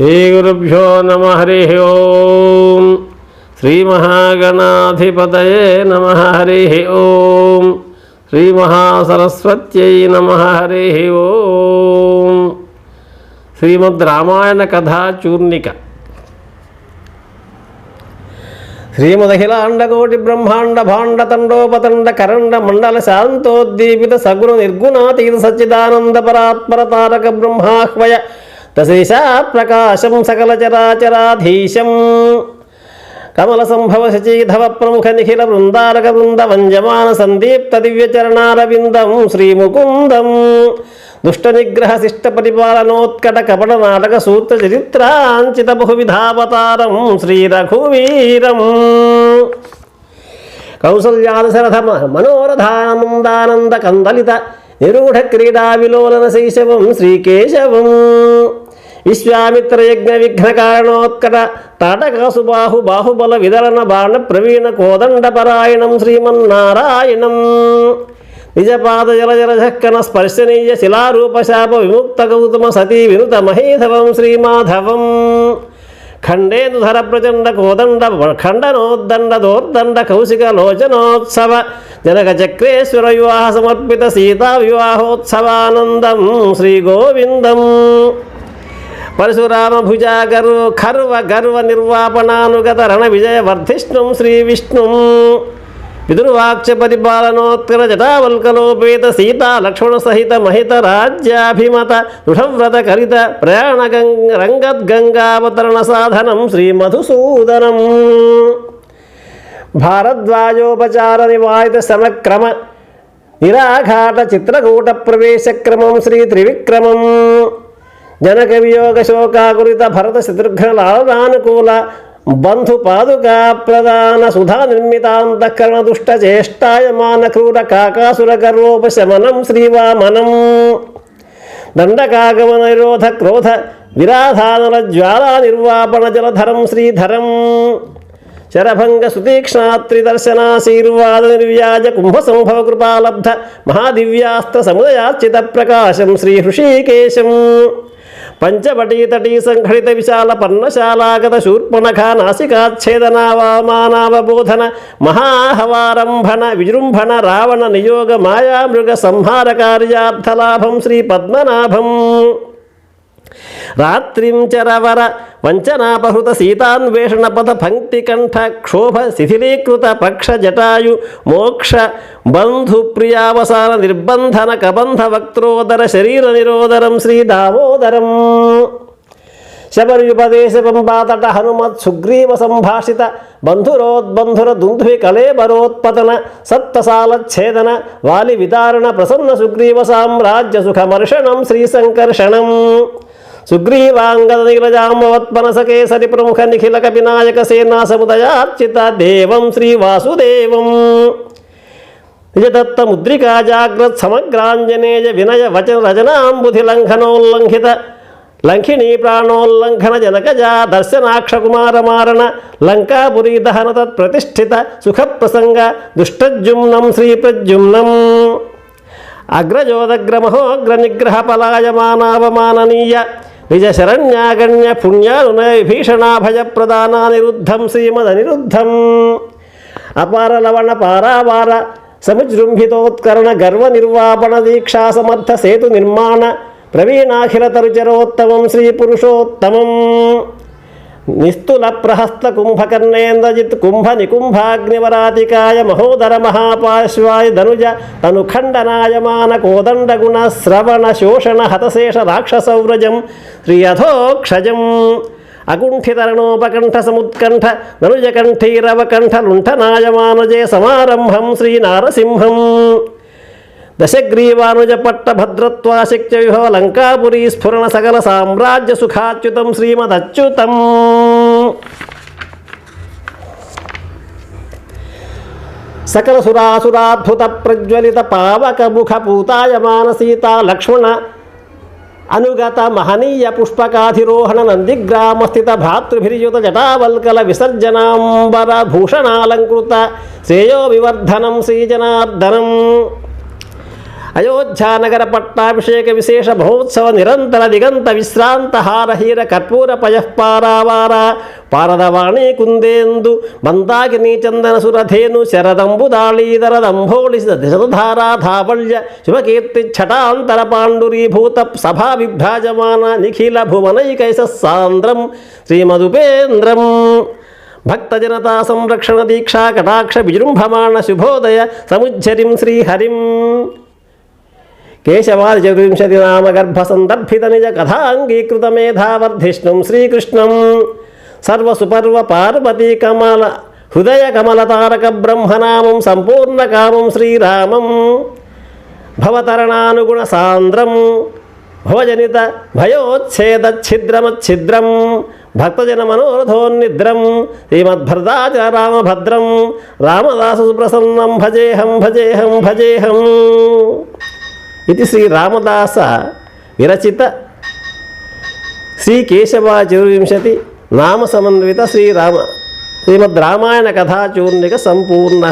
శ్రీగురుభ్యో నమ హరి ఓం శ్రీమహాగణాధిపతయే నమ హరి ఓం శ్రీమహాసరస్వత్యై నమ హరి ఓం శ్రీమద్ రామాయణ కథా చూర్ణిక శ్రీమదఖిలాండకోటి బ్రహ్మాండ భాండ తండోపతండ కరండ మండల శాంతోద్దీపిత సగుణ నిర్గుణాతీత సచ్చిదానంద పరాత్పర తారక బ్రహ్మాహ్వయ దశేషా ప్రకాశం సకల చరాచరాధీశం. కమల సంభవ శచీధవ ప్రముఖ నిఖిల బృందారక బృంద వంజమాన సందీప్త దివ్యచరణారవిందం శ్రీముకుందం. దుష్ట నిగ్రహ శిష్ట పరిపాలనోత్కట కపట నాటక సూత్ర చరిత్రాంచిత బహువిధావతారం శ్రీ రఘువీరం కౌసల్యాదశరథ మనోరథానందానంద కందలిత నిరూఢ క్రీడా విలోలన శైశవం శ్రీకేశవం. విశ్వామిత్ర యజ్ఞ విఘ్న కారణోత్కట తాటకాసు బాహు బాహుబల విదలన బాణ ప్రవీణ కోదండ పరాయణం శ్రీమన్నారాయణం. నిజపాద జల స్పర్శనీయ శిలారూపశాప విముక్త గౌతమ సతీ వినుత మహేధవం శ్రీమాధవం. ఖండేందుధర ప్రచండ కోదండ ఖండనోద్దండ దోర్దండ కౌశిక లోచనోత్సవ జనక చక్రేశ్వర వివాహ సమర్పిత సీతా వివాహోత్సవానందం శ్రీ గోవిందం పరశురామ భుజాగరు ఖర్వ గర్వ నిర్వాపణానుగత రణ విజయ వర్ధిష్ణుం శ్రీ విష్ణుం పితృవాక్చ పరిపాలనోత్కర జటావల్కలోపేత సీతా లక్ష్మణ సహిత మహిత రాజ్యాభిమత దృఢవ్రత కరిత ప్రయాణ గంగ రంగద్గంగావతరణ సాధనం శ్రీ మధుసూదనం భారద్వాజోపచార నివాయిత సమక్రమ నిరాఘాట చిత్రకూట ప్రవేశక్రమం శ్రీ త్రివిక్రమం జనక వియోగ శోకాకురిత భరత శత్రుఘ్నలాలనుకూల బంధు పాదుకా ప్రధాన సుధా నిర్మితాంతఃకరణ దుష్ట చేష్టాయమాన క్రూర కాకాసుర గర్వోపశమనం శ్రీవామనం దండకాగమన నిరోధ క్రోధ విరాధానల జ్వాలా నిర్వాపణ జలధరం శ్రీధరం శరభంగ సుతీక్ష్ణాత్రిదర్శనాశీర్వాద నిర్వ్యాజ కుంభ సంభవ కృపాలబ్ధ మహాదివ్యాస్త్ర సముదయార్చిత ప్రకాశం శ్రీ హృషీకేశం పంచవటీతటీ సంఘటిత విశాల పర్ణశాలాగత శూర్పణఖా నాసికాచ్ఛేదనావామానావబోధన మహాహవారంభణ విజృంభణ రావణ నియోగ మాయామృగ సంహార కార్యార్థలాభం శ్రీ పద్మనాభం రాత్రిం చరవర వంచనాపహృత సీతాన్వేషణ పథ పంక్తి క్షోభ శిథిలీకృత పక్ష జటాయు మోక్ష బంధుప్రియావసాన నిర్బంధన కబంధ వక్త్రోదర శరీర నిరోధరం శ్రీ దామోదరం. శబర్యుపదేశ పంపాతట హనుమత్ సుగ్రీవ సంభాషిత బంధురోద్బంధుర దుంధువి కళేబరోత్పతన సప్తసాలఛేదన వాలి విదారణ ప్రసన్న సుగ్రీవ సామ్రాజ్య సుఖమర్షణం శ్రీ సంకర్షణం ప్రముఖ నిఖిలక వినాయక సేనా సముదయార్చిత దేవం శ్రీ వాసుదేవం నిజదత్త ముద్రికా జాగ్రత్ సమగ్రాంజనేయ వినయ వచన రజనాంబుధి లంఘనోల్లంఘిత లంఘిణీ ప్రాణోల్లంఘన జనకజా దర్శనాక్షకుమారమారణ లంకాపురీ దహన తత్ప్రతిష్ఠిత సుఖప్రసంగ దుష్టజుమ్నం శ్రీ ప్రజుమ్నం అగ్రజోదగ్రమహోగ్ర నిగ్రహ పలాయమానావమాననీయ నిజశరణ్యాగణ్య శరణ్యాగణ్య పుణ్యానునయ విభీషణాభయ ప్రదానానిరుద్ధం శ్రీమదనిరుద్ధం అపార లవణ పారావార సముజృంభితోత్కరణ గర్వ నిర్వాపణ దీక్షా సమర్థ సేతు నిర్మాణ ప్రవీణాఖిల తరుచరోత్తమం శ్రీ పురుషోత్తమం నిస్తుల ప్రహస్త కుంభకర్ణేంద్రజిత్ కుంభ నికుంభాగ్నివరాతికాయ మహోదర మహాపార్శ్వాయ ధనుజ తనుఖండనాయమాన కోదండగుణ శ్రవణ శోషణ హతశేష రాక్షసవ్రజం శ్రీయథోక్షజం అకుంఠితరణోపకంఠ సముత్కంఠ ననుజకంఠీరవకంఠ లుంఠనాయమానుజే సమారంభం శ్రీనారసింహం దశగ్రీవానుజ పట్ట భద్రత్వాశక్త్య విభవ లంకాపురీ స్ఫురణ సకల సామ్రాజ్య సుఖాచ్యుతం శ్రీమదచ్యుతం. సకల సురాసురాద్భుత ప్రజ్వలిత పావక ముఖ పూతాయమాన సీతా లక్ష్మణ అనుగత మహనీయ పుష్పకాధిరోహణ నందిగ్రామస్థిత భ్రాతృభిర్యుత జటావల్కల విసర్జనాంబర భూషణాలంకృత శ్రేయో వివర్ధనం శ్రీజనార్దనం. అయోధ్యానగర పట్టాభిషేక విశేష మహోత్సవ నిరంతర దిగంత విశ్రాంత హారహీర కర్పూర పయఃపారావార పారదవాణి కుందేందు మందాకిని చందన సురధేను శరదంబు దాళీధర దంభోళి శతధారా ధావళ్య శుభకీర్తి ఛటాంతర పాండురీభూత సభా విభ్రాజమాన నిఖిల భువనైకైస సాంద్రం శ్రీమదుపేంద్రం భక్తజనతా సంరక్షణ దీక్షా కటాక్ష విజృంభమాణ శుభోదయ సముజ్జరిం శ్రీహరిం కేశవాది చతుర్వింశతి నామ గర్భ సందర్భిత నిజ కథాంగీకృత మేధావర్ధిష్ణుం శ్రీకృష్ణం. సర్వసుపర్వ పార్వతీ కమల హృదయ కమల తారక బ్రహ్మనామం సంపూర్ణకామం శ్రీరామం. భవతరణానుగుణ సాంద్రం భవజనిత భయోచ్ఛేదఛిద్రమచ్ఛిద్రం భక్తజన మనోరథోన్నిద్రం శ్రీమద్భరదాచ రామభద్రం రామదాసు సుప్రసన్నం భజేహం భజేహం భజేహం. ఇది శ్రీ రామదాస విరచిత శ్రీ కేశవాచతుర్వింశతి నామ సమన్విత శ్రీరామ శ్రీమద్ రామాయణ కథాచూర్ణిక సంపూర్ణ.